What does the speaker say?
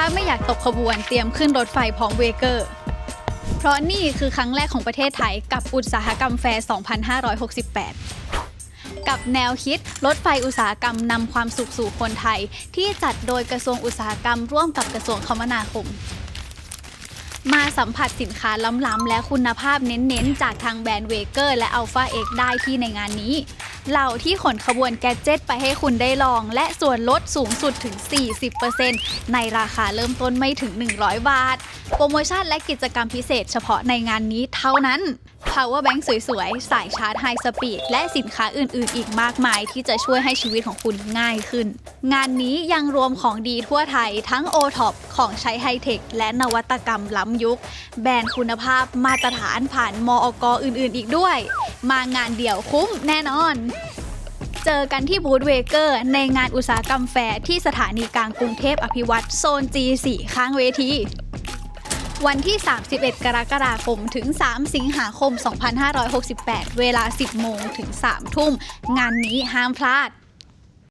ถ้าไม่อยากตกขบวนเตรียมขึ้นรถไฟพร้อมเวเกอร์ เพราะนี่คือครั้งแรกของประเทศไทยกับอุตสาหกรรมแฟร์ 2568 กับแนวคิดรถไฟอุตสาหกรรมนำความสุขสู่คนไทย ที่จัดโดยกระทรวงอุตสาหกรรมร่วมกับกระทรวงคมนาคม มาสัมผัสสินค้าล้ำๆและคุณภาพเน้นๆ จากทางแบรนด์เวเกอร์และอัลฟาเอกได้ที่ในงานนี้ เหล่าที่ขนขบวนแกดเจ็ตไปให้คุณได้ลอง และส่วนลดสูงสุดถึง 40%ในราคาเริ่มต้นไม่ถึง 100 บาท โปรโมชั่นและกิจกรรมพิเศษเฉพาะในงานนี้เท่านั้น Power Bank สวยๆ สายชาร์จไฮสปีดและสินค้าอื่นๆ อีกมากมายที่จะช่วยให้ชีวิตของคุณง่ายขึ้น งานนี้ยังรวมของดีทั่วไทยทั้ง o t o p ของใช้ไฮเทคและนวัตกรรมล้ำยุค แบรนด์คุณภาพมาตรฐานผ่านมอกอื่นๆ อีกด้วย มางานเดี่ยวคุ้มแน่นอนเจอกันที่บูธเวเกอร์ในงานอุตสาหกรรมแฟร์ที่สถานีกลางกรุงเทพอภิวัตรโซน G4 ข้างเวที วันที่ 31 กรกฎาคมถึง 3 สิงหาคม 2568 เวลา 10 โมงถึง 3 ทุ่ม งานนี้ห้ามพลาด